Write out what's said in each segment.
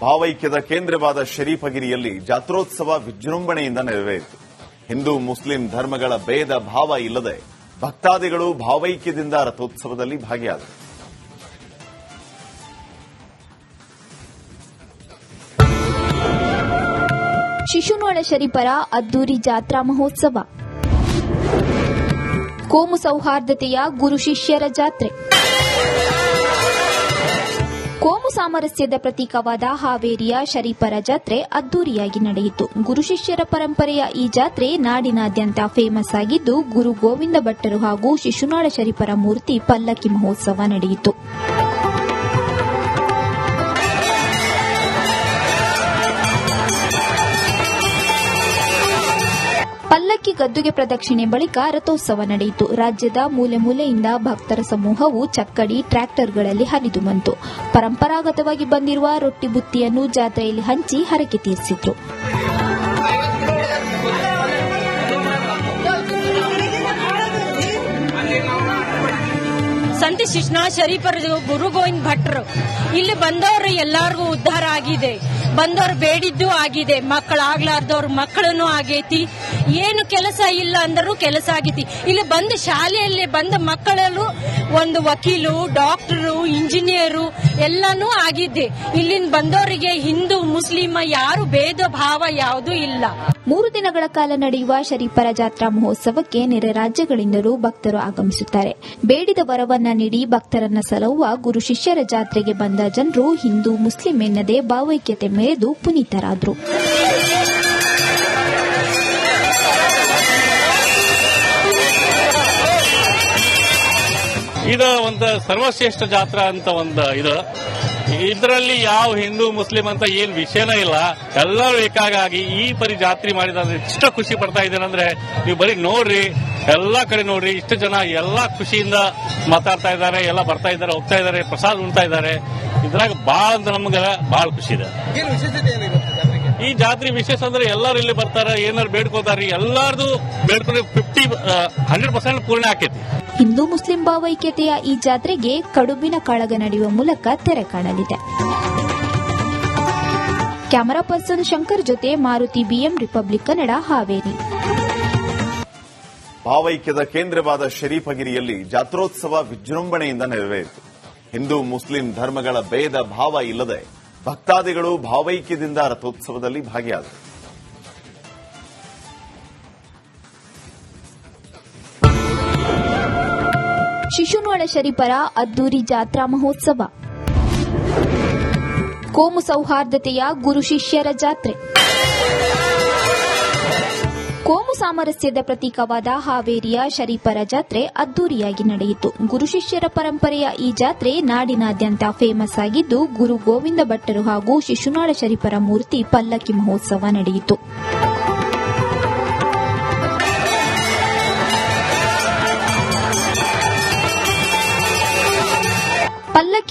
ಭಾವೈಕ್ಯದ ಕೇಂದ್ರವಾದ ಶರೀಫಗಿರಿಯಲ್ಲಿ ಜಾತ್ರೋತ್ಸವ ವಿಜೃಂಭಣೆಯಿಂದ ನೆರವೇರಿತು. ಹಿಂದೂ, ಮುಸ್ಲಿಂ ಧರ್ಮಗಳ ಭೇದ ಭಾವ ಇಲ್ಲದೆ ಭಕ್ತಾದಿಗಳು ಭಾವೈಕ್ಯದಿಂದ ರಥೋತ್ಸವದಲ್ಲಿ ಭಾಗಿಯಾದರು. ಶಿಶುನೊಳ ಶರೀಫರ ಅದ್ದೂರಿ ಜಾತ್ರಾ ಮಹೋತ್ಸವ. ಕೋಮು ಸೌಹಾರ್ದತೆಯ ಗುರು ಶಿಷ್ಯರ ಜಾತ್ರೆ. ಕೋಮು ಸಾಮರಸ್ಯದ ಪ್ರತೀಕವಾದ ಹಾವೇರಿಯ ಶರೀಫರ ಜಾತ್ರೆ ಅದ್ದೂರಿಯಾಗಿ ನಡೆಯಿತು. ಗುರು ಶಿಷ್ಯರ ಪರಂಪರೆಯ ಈ ಜಾತ್ರೆ ನಾಡಿನಾದ್ಯಂತ ಫೇಮಸ್ ಆಗಿದ್ದು, ಗುರು ಗೋವಿಂದ ಭಟ್ಟರು ಹಾಗೂ ಶಿಶುನಾಳ ಶರೀಫರ ಮೂರ್ತಿ ಪಲ್ಲಕ್ಕಿ ಮಹೋತ್ಸವ ನಡೆಯಿತು. ಪಲ್ಲಕ್ಕಿ ಗದ್ದುಗೆ ಪ್ರದಕ್ಷಿಣೆ ಬಳಿಕ ರಥೋತ್ಸವ ನಡೆಯಿತು. ರಾಜ್ಯದ ಮೂಲೆ ಮೂಲೆಯಿಂದ ಭಕ್ತರ ಸಮೂಹವು ಚಕ್ಕಡಿ ಟ್ರ್ಯಾಕ್ಟರ್ಗಳಲ್ಲಿ ಹರಿದು ಬಂತು. ಪರಂಪರಾಗತವಾಗಿ ಬಂದಿರುವ ರೊಟ್ಟಿ ಬುತ್ತಿಯನ್ನು ಜಾತ್ರೆಯಲ್ಲಿ ಹಂಚಿ ಹರಕೆ ತೀರಿಸಿದ್ರು. ಸಂತ ಶಿಷ್ಣ, ಶರೀಫರ್ ಗುರು ಗೋವಿಂದ್ ಭಟ್ರು. ಇಲ್ಲಿ ಬಂದವರು ಎಲ್ಲರಿಗೂ ಉದ್ಧಾರ ಆಗಿದೆ. ಬಂದವರು ಬೇಡಿದ್ದು ಆಗಿದೆ. ಮಕ್ಕಳಾಗ್ಲಾರ್ದವ್ರ ಮಕ್ಕಳನ್ನು ಆಗೈತಿ. ಏನು ಕೆಲಸ ಇಲ್ಲ ಅಂದರೂ ಕೆಲಸ ಆಗೈತಿ. ಇಲ್ಲಿ ಬಂದ ಶಾಲೆಯಲ್ಲಿ ಬಂದ ಮಕ್ಕಳಲ್ಲೂ ಒಂದು ವಕೀಲು, ಡಾಕ್ಟರು, ಇಂಜಿನಿಯರು ಎಲ್ಲಾನು ಆಗಿದ್ದೆ. ಇಲ್ಲಿನ ಬಂದವರಿಗೆ ಹಿಂದೂ, ಮುಸ್ಲಿಮ ಯಾರು ಭೇದ ಭಾವ ಯಾವುದೂ ಇಲ್ಲ. ಮೂರು ದಿನಗಳ ಕಾಲ ನಡೆಯುವ ಶರೀಫರ ಜಾತ್ರಾ ಮಹೋತ್ಸವಕ್ಕೆ ನೆರೆ ರಾಜ್ಯಗಳಿಂದಲೂ ಭಕ್ತರು ಆಗಮಿಸುತ್ತಾರೆ. ಬೇಡಿದ ವರವನ್ನ ನೀಡಿ ಭಕ್ತರನ್ನ ಸಲಹುವ ಗುರು ಶಿಷ್ಯರ ಜಾತ್ರೆಗೆ ಬಂದ ಜನರು ಹಿಂದೂ, ಮುಸ್ಲಿಂ ಎನ್ನದೆ ಭಾವೈಕ್ಯತೆ ಮೆರೆದು ಪುನೀತರಾದರು. ಇದು ಒಂದು ಸರ್ವಶ್ರೇಷ್ಠ ಜಾತ್ರಾ ಅಂತ ಒಂದು ಇದು. ಇದರಲ್ಲಿ ಯಾವ ಹಿಂದೂ, ಮುಸ್ಲಿಂ ಅಂತ ಏನ್ ವಿಷಯನೇ ಇಲ್ಲ. ಎಲ್ಲರೂ ಏಕಾಗಿ ಈ ಪರಿ ಜಾತ್ರೆ ಮಾಡಿದ ಎಷ್ಟು ಖುಷಿ ಪಡ್ತಾ ಇದ್ದೇನೆ ಅಂದ್ರೆ ನೀವು ಬರೀ ನೋಡ್ರಿ ಎಲ್ಲಾ ಕಡೆ ನೋಡ್ರಿ ಇಷ್ಟು ಜನ ಎಲ್ಲಾ ಖುಷಿಯಿಂದ ಮಾತಾಡ್ತಾ ಇದ್ದಾರೆ ಎಲ್ಲ ಬರ್ತಾ ಇದ್ದಾರೆ ಹೋಗ್ತಾ ಇದ್ದಾರೆ ಪ್ರಸಾದ ಉಣ್ತಾ ಇದ್ದಾರೆ. ಇದ್ರಾಗ ಬಾಳ ಅಂತ ನಮ್ಗೆ ಬಹಳ ಖುಷಿ ಇದೆ. ಈ ಜಾತ್ರೆ ವಿಶೇಷ ಅಂದ್ರೆ ಎಲ್ಲರೂ ಇಲ್ಲಿ ಬರ್ತಾರೆ ಏನಾರು ಬೇಡ್ಕೋತಾರೆ ಎಲ್ಲಾರ್ದು ಬೇಡ್ಕೊಂಡು ಫಿಫ್ಟಿ ಹಂಡ್ರೆಡ್ ಪರ್ಸೆಂಟ್ ಪೂರ್ಣ ಆಕೈತಿ. ಹಿಂದೂ ಮುಸ್ಲಿಂ ಭಾವೈಕ್ಯತೆಯ ಈ ಜಾತ್ರೆಗೆ ಕಡುಬಿನ ಕಾಳಗ ನಡೆಯುವ ಮೂಲಕ ತೆರೆ ಕಾಣಲಿದೆ. ಕ್ಯಾಮರಾ ಪರ್ಸನ್ ಶಂಕರ್ ಜೊತೆ ಮಾರುತಿ ಬಿಎಂ ರಿಪಬ್ಲಿಕ್ ಕನ್ನಡ ಹಾವೇರಿ. ಭಾವೈಕ್ಯದ ಕೇಂದ್ರವಾದ ಶರೀಫಗಿರಿಯಲ್ಲಿ ಜಾತ್ರೋತ್ಸವ ವಿಜೃಂಭಣೆಯಿಂದ ನೆರವೇರಿತು. ಹಿಂದೂ, ಮುಸ್ಲಿಂ ಧರ್ಮಗಳ ಭೇದ ಭಾವ ಇಲ್ಲದೆ ಭಕ್ತಾದಿಗಳು ಭಾವೈಕ್ಯದಿಂದ ರಥೋತ್ಸವದಲ್ಲಿ ಭಾಗಿಯಾದರು. ಶಿಶುನಾಳ ಶರೀಫರ ಅದ್ದೂರಿ ಜಾತ್ರಾ ಮಹೋತ್ಸವ. ಕೋಮು ಸೌಹಾರ್ದತೆಯ ಗುರು ಶಿಷ್ಯರ ಜಾತ್ರೆ. ಕೋಮು ಸಾಮರಸ್ಯದ ಪ್ರತೀಕವಾದ ಹಾವೇರಿಯ ಶರೀಫರ ಜಾತ್ರೆ ಅದ್ದೂರಿಯಾಗಿ ನಡೆಯಿತು. ಗುರು ಶಿಷ್ಯರ ಪರಂಪರೆಯ ಈ ಜಾತ್ರೆ ನಾಡಿನಾದ್ಯಂತ ಫೇಮಸ್ ಆಗಿದ್ದು, ಗುರು ಗೋವಿಂದ ಭಟ್ಟರು ಹಾಗೂ ಶಿಶುನಾಳ ಶರೀಫರ ಮೂರ್ತಿ ಪಲ್ಲಕ್ಕಿ ಮಹೋತ್ಸವ ನಡೆಯಿತು.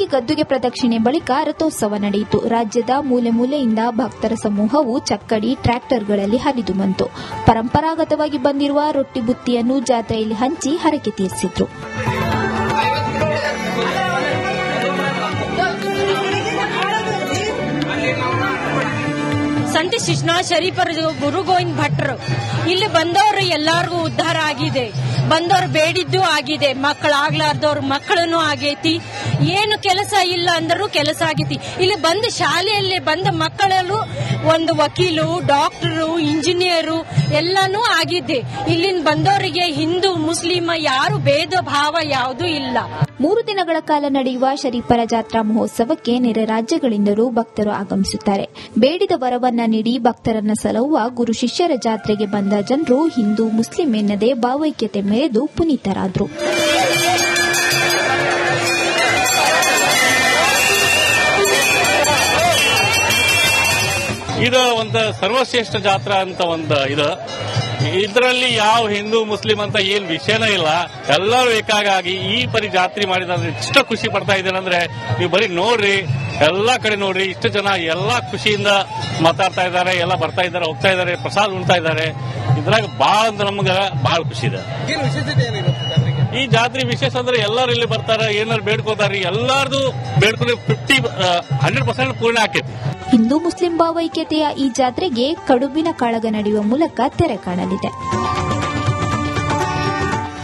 ಗದ್ದುಗೆ ಪ್ರದಕ್ಷಿಣೆ ಬಳಿಕ ರಥೋತ್ಸವ ನಡೆಯಿತು. ರಾಜ್ಯದ ಮೂಲೆ ಮೂಲೆಯಿಂದ ಭಕ್ತರ ಸಮೂಹವು ಚಕ್ಕಡಿ ಟ್ರ್ಯಾಕ್ಟರ್ಗಳಲ್ಲಿ ಹರಿದು ಬಂತು. ಪರಂಪರಾಗತವಾಗಿ ಬಂದಿರುವ ರೊಟ್ಟಿ ಬುತ್ತಿಯನ್ನು ಜಾತ್ರೆಯಲ್ಲಿ ಹಂಚಿ ಹರಕೆ ತೀರಿಸಿದ್ರು. ಸಂತ ಶಿಷ್ಣ, ಶರೀಫರ ಗುರು ಗೋವಿಂದ್ ಭಟ್ರು. ಇಲ್ಲಿ ಬಂದವರು ಎಲ್ಲರಿಗೂ ಉದ್ಧಾರ ಆಗಿದೆ. ಬಂದವರು ಬೇಡಿದ್ದು ಆಗಿದೆ ಮಕ್ಕಳಾಗ್ಲಾರ್ದವ್ರ ಮಕ್ಕಳನ್ನು ಆಗೈತಿ. ಏನು ಕೆಲಸ ಇಲ್ಲ ಅಂದರೂ ಕೆಲಸ ಆಗೈತಿ. ಇಲ್ಲಿ ಬಂದ ಶಾಲೆಯಲ್ಲಿ ಬಂದ ಮಕ್ಕಳಲ್ಲೂ ಒಂದು ವಕೀಲು, ಡಾಕ್ಟರು, ಇಂಜಿನಿಯರು ಎಲ್ಲಾನು ಆಗಿದೆ ಇಲ್ಲಿನ ಬಂದವರಿಗೆ ಹಿಂದೂ ಮುಸ್ಲಿಂ ಯಾರು ಭೇದ ಭಾವ ಯಾವುದೂ ಇಲ್ಲ. ಮೂರು ದಿನಗಳ ಕಾಲ ನಡೆಯುವ ಶರೀಫರ ಜಾತ್ರಾ ಮಹೋತ್ಸವಕ್ಕೆ ನೆರೆ ರಾಜ್ಯಗಳಿಂದಲೂ ಭಕ್ತರು ಆಗಮಿಸುತ್ತಾರೆ. ಬೇಡಿದ ವರವನ್ನ ನೀಡಿ ಭಕ್ತರನ್ನ ಸಲಹುವ ಗುರು ಶಿಷ್ಯರ ಜಾತ್ರೆಗೆ ಬಂದ ಜನರು ಹಿಂದೂ, ಮುಸ್ಲಿಂ ಎನ್ನದೆ ಭಾವೈಕ್ಯತೆ ಮೆರೆದು ಪುನೀತರಾದರು. ಇದು ಒಂದು ಸರ್ವಶ್ರೇಷ್ಠ ಜಾತ್ರಾ ಅಂತ ಒಂದು ಇದು. ಇದರಲ್ಲಿ ಯಾವ ಹಿಂದೂ, ಮುಸ್ಲಿಂ ಅಂತ ಏನ್ ವಿಷಯನೇ ಇಲ್ಲ. ಎಲ್ಲರೂ ಏಕಾಗಿ ಈ ಪರಿ ಜಾತ್ರೆ ಮಾಡಿದ ಇಷ್ಟ ಖುಷಿ ಪಡ್ತಾ ಇದ್ದೇನೆ ಅಂದ್ರೆ ನೀವು ಬರೀ ನೋಡ್ರಿ, ಎಲ್ಲಾ ಕಡೆ ನೋಡ್ರಿ, ಇಷ್ಟು ಜನ ಎಲ್ಲಾ ಖುಷಿಯಿಂದ ಮಾತಾಡ್ತಾ ಇದ್ದಾರೆ, ಎಲ್ಲ ಬರ್ತಾ ಇದ್ದಾರೆ, ಹೋಗ್ತಾ ಇದ್ದಾರೆ, ಪ್ರಸಾದ್ ಉಣ್ತಾ ಇದ್ದಾರೆ. ಇದ್ರಾಗ ಬಾಳ ಅಂದ್ರೆ ನಮ್ಗೆ ಬಹಳ ಖುಷಿ ಇದೆ. ಏನು ವಿಶೇಷತೆ ಏನಿರುತ್ತೆ ಜಾತ್ರೆಗೆ ಈ ಜಾತ್ರೆ ವಿಶೇಷ ಅಂದ್ರೆ ಎಲ್ಲರೂ ಇಲ್ಲಿ ಬರ್ತಾರ ಏನಾರು ಬೇಡ್ಕೋತಾರ ಎಲ್ಲಾರ್ದು ಬೇಡ್ಕೊಂಡ್ರೆ ಫಿಫ್ಟಿ ಹಂಡ್ರೆಡ್ ಪರ್ಸೆಂಟ್ ಪೂರ್ಣ ಆಕೈತಿ. ಹಿಂದೂ ಮುಸ್ಲಿಂ ಭಾವೈಕ್ಯತೆಯ ಈ ಜಾತ್ರೆಗೆ ಕಡುಬಿನ ಕಾಳಗ ನಡೆಯುವ ಮೂಲಕ ತೆರೆ ಕಾಣಲಿದೆ.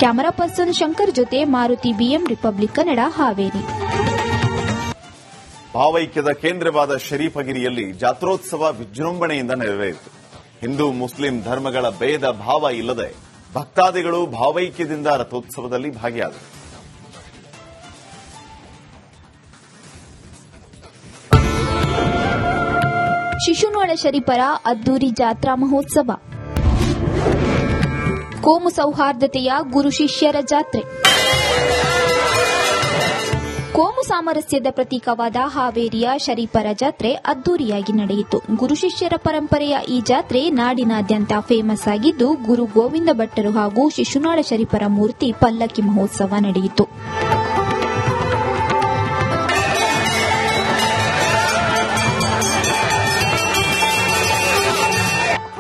ಕ್ಯಾಮರಾ ಪರ್ಸನ್ ಶಂಕರ್ ಜೊತೆ ಮಾರುತಿ ಬಿಎಂ ರಿಪಬ್ಲಿಕ್ ಕನ್ನಡ ಹಾವೇರಿ. ಭಾವೈಕ್ಯದ ಕೇಂದ್ರವಾದ ಶರೀಫಗಿರಿಯಲ್ಲಿ ಜಾತ್ರೋತ್ಸವ ವಿಜೃಂಭಣೆಯಿಂದ ನೆರವೇರಿತು. ಹಿಂದೂ ಮುಸ್ಲಿಂ ಧರ್ಮಗಳ ಭೇದ ಭಾವ ಇಲ್ಲದೆ ಭಕ್ತಾದಿಗಳು ಭಾವೈಕ್ಯದಿಂದ ರಥೋತ್ಸವದಲ್ಲಿ ಭಾಗಿಯಾದರು. ಶಿಶುನಾಳ ಶರೀಫರ ಅದ್ದೂರಿ ಜಾತ್ರಾ ಮಹೋತ್ಸವ. ಕೋಮು ಸೌಹಾರ್ದತೆಯ ಗುರು ಶಿಷ್ಯರ ಜಾತ್ರೆ. ಕೋಮು ಸಾಮರಸ್ಯದ ಪ್ರತೀಕವಾದ ಹಾವೇರಿಯ ಶರೀಫರ ಜಾತ್ರೆ ಅದ್ದೂರಿಯಾಗಿ ನಡೆಯಿತು. ಗುರು ಶಿಷ್ಯರ ಪರಂಪರೆಯ ಈ ಜಾತ್ರೆ ನಾಡಿನಾದ್ಯಂತ ಫೇಮಸ್ ಆಗಿದ್ದು, ಗುರು ಗೋವಿಂದ ಭಟ್ಟರು ಹಾಗೂ ಶಿಶುನಾಳ ಶರೀಫರ ಮೂರ್ತಿ ಪಲ್ಲಕ್ಕಿ ಮಹೋತ್ಸವ ನಡೆಯಿತು.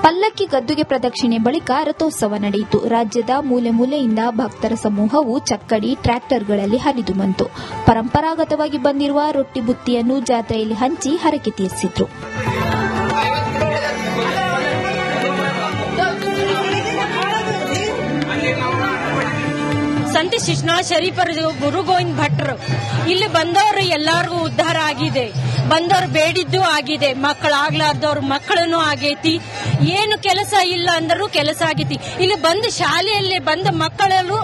ಪಲ್ಲಕ್ಕಿ ಗದ್ದುಗೆ ಪ್ರದಕ್ಷಿಣೆ ಬಳಿಕ ರಥೋತ್ಸವ ನಡೆಯಿತು. ರಾಜ್ಯದ ಮೂಲೆ ಮೂಲೆಯಿಂದ ಭಕ್ತರ ಸಮೂಹವು ಚಕ್ಕಡಿ ಟ್ರ್ಯಾಕ್ಟರ್ಗಳಲ್ಲಿ ಹರಿದು ಬಂತು. ಪರಂಪರಾಗತವಾಗಿ ಬಂದಿರುವ ರೊಟ್ಟಿ ಬುತ್ತಿಯನ್ನು ಜಾತ್ರೆಯಲ್ಲಿ ಹಂಚಿ ಹರಕೆ ತೀರಿಸಿದ್ರು. ಸಂತ ಶಿಶ್ನಾ ಶರೀಫರ ಗುರು ಗೋವಿಂದ್ ಭಟ್ರು. ಇಲ್ಲಿ ಬಂದವರು ಎಲ್ಲರಿಗೂ ಉದ್ಧಾರ ಆಗಿದೆ. ಬಂದವರು ಬೇಡಿದ್ದು ಆಗಿದೆ. ಮಕ್ಕಳಾಗ್ಲಾರ್ದವ್ರ ಮಕ್ಕಳನ್ನು ಆಗೈತಿ. ಏನು ಕೆಲಸ ಇಲ್ಲ ಅಂದರೂ ಕೆಲಸ ಆಗೈತಿ. ಇಲ್ಲಿ ಬಂದು ಶಾಲೆಯಲ್ಲಿ ಬಂದ ಮಕ್ಕಳಲ್ಲೂ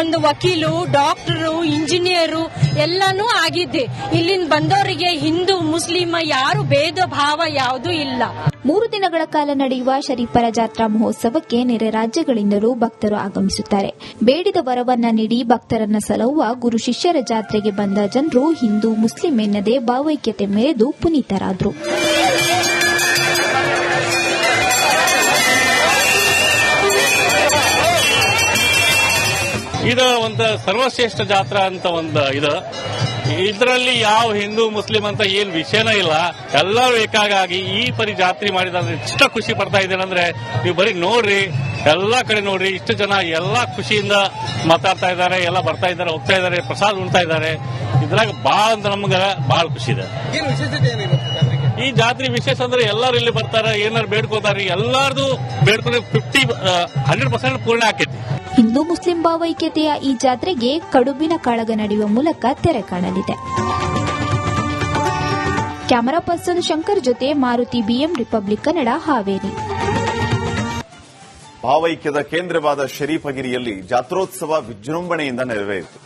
ಒಂದು ವಕೀಲು, ಡಾಕ್ಟರು, ಇಂಜಿನಿಯರು ಎಲ್ಲಾನು ಆಗಿದೆ ಇಲ್ಲಿಂದ ಬಂದವರಿಗೆ ಹಿಂದೂ ಮುಸ್ಲಿಂ ಯಾರು ಭೇದ ಭಾವ ಯಾವುದೂ ಇಲ್ಲ. ಮೂರು ದಿನಗಳ ಕಾಲ ನಡೆಯುವ ಶರೀಫರ ಜಾತ್ರಾ ಮಹೋತ್ಸವಕ್ಕೆ ನೆರೆ ರಾಜ್ಯಗಳಿಂದಲೂ ಭಕ್ತರು ಆಗಮಿಸುತ್ತಾರೆ. ಬೇಡಿದ ವರವನ್ನ ನೀಡಿ ಭಕ್ತರನ್ನ ಸಲಹುವ ಗುರು ಶಿಷ್ಯರ ಜಾತ್ರೆಗೆ ಬಂದ ಜನರು ಹಿಂದೂ, ಮುಸ್ಲಿಂ ಎನ್ನದೆ ಭಾವೈಕ್ಯತೆ ಮೆರೆದು ಪುನೀತರಾದರು. ಇದು ಒಂದು ಸರ್ವಶ್ರೇಷ್ಠ ಜಾತ್ರಾ ಅಂತ ಒಂದು ಇದು. ಇದರಲ್ಲಿ ಯಾವ ಹಿಂದೂ, ಮುಸ್ಲಿಂ ಅಂತ ಏನ್ ವಿಷಯನೇ ಇಲ್ಲ. ಎಲ್ಲರೂ ಏಕಾಗಾಗಿ ಈ ಪರಿ ಜಾತ್ರೆ ಮಾಡಿದ್ರೆ ಇಷ್ಟ ಖುಷಿ ಪಡ್ತಾ ಇದ್ದೇನೆ ಅಂದ್ರೆ ನೀವು ಬರೀ ನೋಡ್ರಿ ಎಲ್ಲಾ ಕಡೆ ನೋಡ್ರಿ ಇಷ್ಟು ಜನ ಎಲ್ಲಾ ಖುಷಿಯಿಂದ ಮಾತಾಡ್ತಾ ಇದ್ದಾರೆ ಎಲ್ಲ ಬರ್ತಾ ಇದ್ದಾರೆ ಹೋಗ್ತಾ ಇದ್ದಾರೆ ಪ್ರಸಾದ ಉಣ್ತಾ ಇದ್ದಾರೆ. ಇದ್ರಾಗ ಬಾಳ ಅಂದ್ರೆ ನಮ್ಗೆ ಬಹಳ ಖುಷಿ ಇದೆ. ಈ ಜಾತ್ರೆ ವಿಶೇಷ ಅಂದ್ರೆ ಎಲ್ಲರೂ ಇಲ್ಲಿ ಬರ್ತಾರ ಏನಾರು ಬೇಡ್ಕೋತಾರೆ ಎಲ್ಲಾರ್ದು ಬೇಡ್ಕೊಂಡ್ರೆ ಫಿಫ್ಟಿ ಹಂಡ್ರೆಡ್ ಪರ್ಸೆಂಟ್ ಪೂರ್ಣ ಆಕೈತಿ. ಹಿಂದೂ ಮುಸ್ಲಿಂ ಭಾವೈಕ್ಯತೆಯ ಈ ಜಾತ್ರೆಗೆ ಕಡುಬಿನ ಕಾಳಗ ನಡೆಯುವ ಮೂಲಕ ತೆರೆ ಕಾಣಲಿದೆ. ಕ್ಯಾಮರಾ ಪರ್ಸನ್ ಶಂಕರ್ ಜೊತೆ ಮಾರುತಿ ಬಿಎಂ ರಿಪಬ್ಲಿಕ್ ಕನ್ನಡ ಹಾವೇರಿ. ಭಾವೈಕ್ಯದ ಕೇಂದ್ರವಾದ ಶರೀಫಗಿರಿಯಲ್ಲಿ ಜಾತ್ರೋತ್ಸವ ವಿಜೃಂಭಣೆಯಿಂದ ನೆರವೇರಿತು.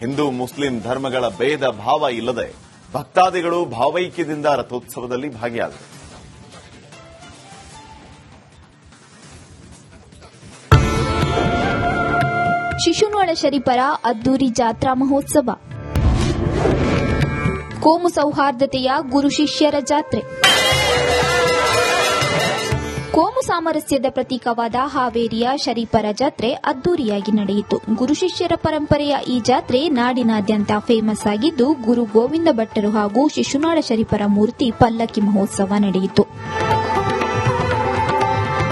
ಹಿಂದೂ ಮುಸ್ಲಿಂ ಧರ್ಮಗಳ ಭೇದ ಭಾವ ಇಲ್ಲದೆ ಭಕ್ತಾದಿಗಳು ಭಾವೈಕ್ಯದಿಂದ ರಥೋತ್ಸವದಲ್ಲಿ ಭಾಗಿಯಾದರು. ಶಿಶುನಾಳ ಶರೀಫರ ಅದ್ದೂರಿ ಜಾತ್ರಾ ಮಹೋತ್ಸವ. ಕೋಮು ಸೌಹಾರ್ದತೆಯ ಗುರು ಶಿಷ್ಯರ ಜಾತ್ರೆ. ಕೋಮು ಸಾಮರಸ್ಯದ ಪ್ರತೀಕವಾದ ಹಾವೇರಿಯ ಶರೀಫರ ಜಾತ್ರೆ ಅದ್ದೂರಿಯಾಗಿ ನಡೆಯಿತು. ಗುರು ಶಿಷ್ಯರ ಪರಂಪರೆಯ ಈ ಜಾತ್ರೆ ನಾಡಿನಾದ್ಯಂತ ಫೇಮಸ್ ಆಗಿದ್ದು, ಗುರು ಗೋವಿಂದ ಭಟ್ಟರು ಹಾಗೂ ಶಿಶುನಾಳ ಶರೀಫರ ಮೂರ್ತಿ ಪಲ್ಲಕ್ಕಿ ಮಹೋತ್ಸವ ನಡೆಯಿತು.